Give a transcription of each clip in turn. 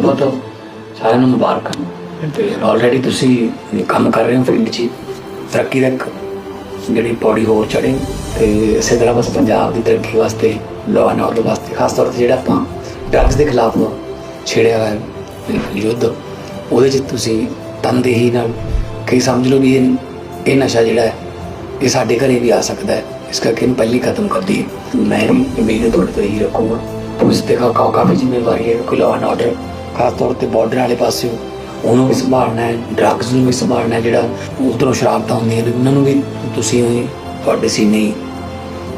ਬਹੁਤ ਬਹੁਤ ਸਾਰਿਆਂ ਨੂੰ ਮੁਬਾਰਕਾਂ ਤੇ ਆਲਰੇਡੀ ਤੁਸੀਂ ਕੰਮ ਕਰ ਰਹੇ ਹੋ ਫੀਲਡ 'ਚ ਤਰੱਕੀ ਇੱਕ ਜਿਹੜੀ ਪੌੜੀ ਹੋਰ ਚੜੇ ਤੇ ਇਸੇ ਤਰ੍ਹਾਂ ਬਸ ਪੰਜਾਬ ਦੀ ਤਰੱਕੀ ਵਾਸਤੇ ਲਾਅ ਐਂਡ ਆਰਡਰ ਵਾਸਤੇ ਖਾਸ ਤੌਰ ਤੇ ਜਿਹੜਾ ਆਪਾਂ ਡਰੱਗਸ ਦੇ ਖਿਲਾਫ ਛੇੜਿਆ ਹੋਇਆ ਹੈ ਯੁੱਧ ਉਹਦੇ 'ਚ ਤੁਸੀਂ ਤਨਦੇਹੀ ਨਾਲ ਕਈ ਸਮਝ ਲਓ ਵੀ ਇਹ ਇਹ ਨਸ਼ਾ ਜਿਹੜਾ ਹੈ ਇਹ ਸਾਡੇ ਘਰੇ ਵੀ ਆ ਸਕਦਾ ਹੈ। ਇਸ ਕਰਕੇ ਇਹਨੂੰ ਪਹਿਲੀ ਖਤਮ ਕਰ ਦਈਏ। ਮੈਂ ਵੀ ਉਮੀਦ ਤੁਹਾਡੇ ਤੋਂ ਇਹੀ ਰੱਖੂੰਗਾ। ਪੁਲਿਸ ਤੇ ਕਾ ਕਾਫੀ ਜ਼ਿੰਮੇਵਾਰੀ ਹੈ ਕੋਈ ਲਾਅ ਐਂਡ ਆਰਡਰ ਖਾਸ ਤੌਰ ਤੇ ਬਾਰਡਰ ਵਾਲੇ ਪਾਸੇ ਉਹਨੂੰ ਵੀ ਸੰਭਾਲਣਾ ਹੈ ਡਰੱਗਸ ਨੂੰ ਵੀ ਸੰਭਾਲਣਾ ਹੈ, ਜਿਹੜਾ ਉਧਰੋਂ ਸ਼ਰਾਬਤਾਂ ਹੁੰਦੀਆਂ ਨੇ, ਉਹਨਾਂ ਨੂੰ ਵੀ ਤੁਸੀਂ ਤੁਹਾਡੇ ਸੀਨੇ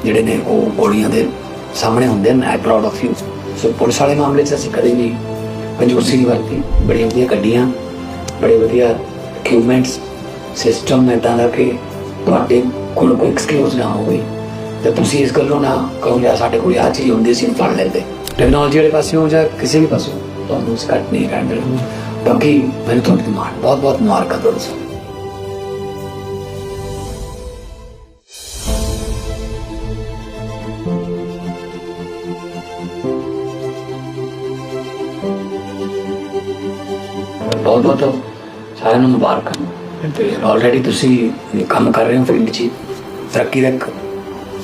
ਜਿਹੜੇ ਨੇ ਉਹ ਗੋਲੀਆਂ ਦੇ ਸਾਹਮਣੇ ਹੁੰਦੇ ਨੇ I proud of you so police ਵਾਲੇ ਮਾਮਲੇ 'ਚ ਅਸੀਂ ਕਦੇ ਵੀ ਕੰਜੂਸੀ ਨਹੀਂ ਵਰਤੀ। ਬੜੀਆਂ ਵਧੀਆ ਗੱਡੀਆਂ, ਬੜੇ ਵਧੀਆ ਇਕਵਿਪਮੈਂਟਸ ਸਿਸਟਮ ਇਦਾਂ ਦਾ ਕਿ ਤੁਹਾਡੇ ਕੋਲ ਕੋਈ ਐਕਸਕਿਊਜ਼ ਨਾ ਹੋਵੇ। ਤੇ ਤੁਸੀਂ ਇਸ ਗੱਲੋਂ ਨਾ ਕਹੋ ਜਾਂ ਸਾਡੇ ਕੋਲ ਆਹ ਚੀਜ਼ ਹੁੰਦੀ ਸੀ ਫੜ ਲੈਂਦੇ। ਟੈਕਨੋਲੋਜੀ ਵਾਲੇ ਪਾਸਿਓਂ ਜਾਂ ਕਿਸੇ ਵੀ ਪਾਸਿਓਂ? ਤੁਹਾਨੂੰ ਉਸ ਕੱਟ ਨਹੀਂ ਰਹਿਣ ਦੇਣਾ। ਬਾਕੀ ਮੈਨੂੰ ਤੁਹਾਡੀ ਤੇ ਮਾਣ ਬਹੁਤ ਬਹੁਤ ਮੁਬਾਰਕਾਂ ਦੋਸਤੋ ਬਹੁਤ ਬਹੁਤ ਸਾਰਿਆਂ ਨੂੰ ਮੁਬਾਰਕਾਂ। ਤੇ ਆਲਰੇਡੀ ਤੁਸੀਂ ਕੰਮ ਕਰ ਰਹੇ ਹੋ ਫੀਲਡ 'ਚ। ਤਰੱਕੀ ਦਾ ਇੱਕ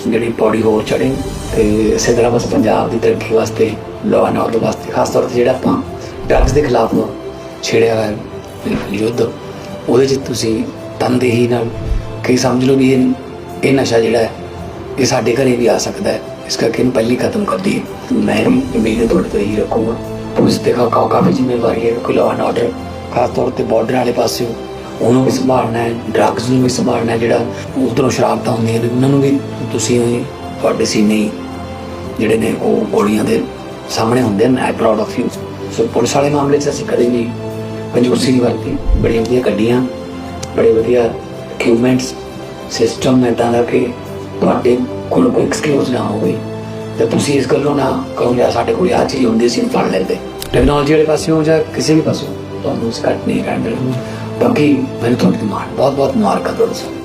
ਜਿਹੜੀ ਪੌੜੀ ਹੋਰ ਚੜੇ ਤੇ ਇਸੇ ਤਰ੍ਹਾਂ ਬਸ ਪੰਜਾਬ ਦੀ ਤਰੱਕੀ ਵਾਸਤੇ ਲੋਅ ਐਂਡ ਆਰਡਰ ਵਾਸਤੇ, ਖਾਸ ਤੌਰ ਤੇ ਜਿਹੜਾ ਆਪਾਂ ਡਰੱਗਸ ਦੇ ਖਿਲਾਫ ਛੇੜਿਆ ਹੋਇਆ ਯੁੱਧ, ਉਹਦੇ 'ਚ ਤੁਸੀਂ ਤਨਦੇਹੀ ਨਾਲ ਕਈ ਸਮਝ ਲਓ ਵੀ ਇਹ ਇਹ ਨਸ਼ਾ ਜਿਹੜਾ ਹੈ, ਇਹ ਸਾਡੇ ਘਰੇ ਵੀ ਆ ਸਕਦਾ ਹੈ, ਇਸ ਕਰਕੇ ਇਹਨੂੰ ਪਹਿਲੀ ਖਤਮ ਕਰ ਦਈਏ। ਮੈਂ ਵੀ ਉਮੀਦ ਤੁਹਾਡੇ ਤੋਂ ਇਹੀ ਰੱਖੂੰਗਾ। ਪੁਲਿਸ ਤੇ ਕਾ ਕਾਫੀ ਜ਼ਿੰਮੇਵਾਰੀ ਹੈ, ਕੋਈ ਲੋਅ ਐਂਡ ਆਰਡਰ ਖਾਸ ਤੌਰ ਤੇ ਬਾਰਡਰ ਵਾਲੇ ਪਾਸੇ ਉਹਨੂੰ ਵੀ ਸੰਭਾਲਣਾ ਹੈ ਡਰੱਗਸ ਨੂੰ ਵੀ ਸੰਭਾਲਣਾ ਹੈ, ਜਿਹੜਾ ਉਧਰੋਂ ਸ਼ਰਾਬਤਾਂ ਹੁੰਦੀਆਂ ਨੇ, ਉਹਨਾਂ ਨੂੰ ਵੀ ਤੁਸੀਂ ਤੁਹਾਡੇ ਸੀਨੇ ਜਿਹੜੇ ਨੇ ਉਹ ਗੋਲੀਆਂ ਦੇ ਸਾਹਮਣੇ ਹੁੰਦੇ ਨੇ I proud of you so police ਵਾਲੇ ਮਾਮਲੇ 'ਚ ਅਸੀਂ ਕਦੇ ਵੀ ਕੰਜੂਸੀ ਨਹੀਂ ਵਰਤੀ। ਬੜੀਆਂ ਵਧੀਆ ਗੱਡੀਆਂ, ਬੜੇ ਵਧੀਆ ਇਕਵਿਪਮੈਂਟਸ ਸਿਸਟਮ ਇਦਾਂ ਦਾ ਕਿ ਤੁਹਾਡੇ ਕੋਲ ਕੋਈ ਐਕਸਕਿਊਜ਼ ਨਾ ਹੋਵੇ। ਤੇ ਤੁਸੀਂ ਇਸ ਗੱਲੋਂ ਨਾ ਕਹੋ ਜਾਂ ਸਾਡੇ ਕੋਲ ਆਹ ਚੀਜ਼ ਹੁੰਦੀ ਸੀ ਫੜ ਲੈਂਦੇ। ਟੈਕਨੋਲੋਜੀ ਵਾਲੇ ਪਾਸਿਓਂ ਜਾਂ ਕਿਸੇ ਵੀ ਪਾਸਿਓਂ, ਤੁਹਾਨੂੰ ਉਸ ਕੱਟ ਨਹੀਂ ਕਰਨ ਦੇਣਾ ਬਾਕੀ ਮੈਨੂੰ ਤੁਹਾਡੀ ਤੇ ਮਾਣ ਬਹੁਤ ਬਹੁਤ ਮੁਬਾਰਕਾਂ ਦੋਸਤੋ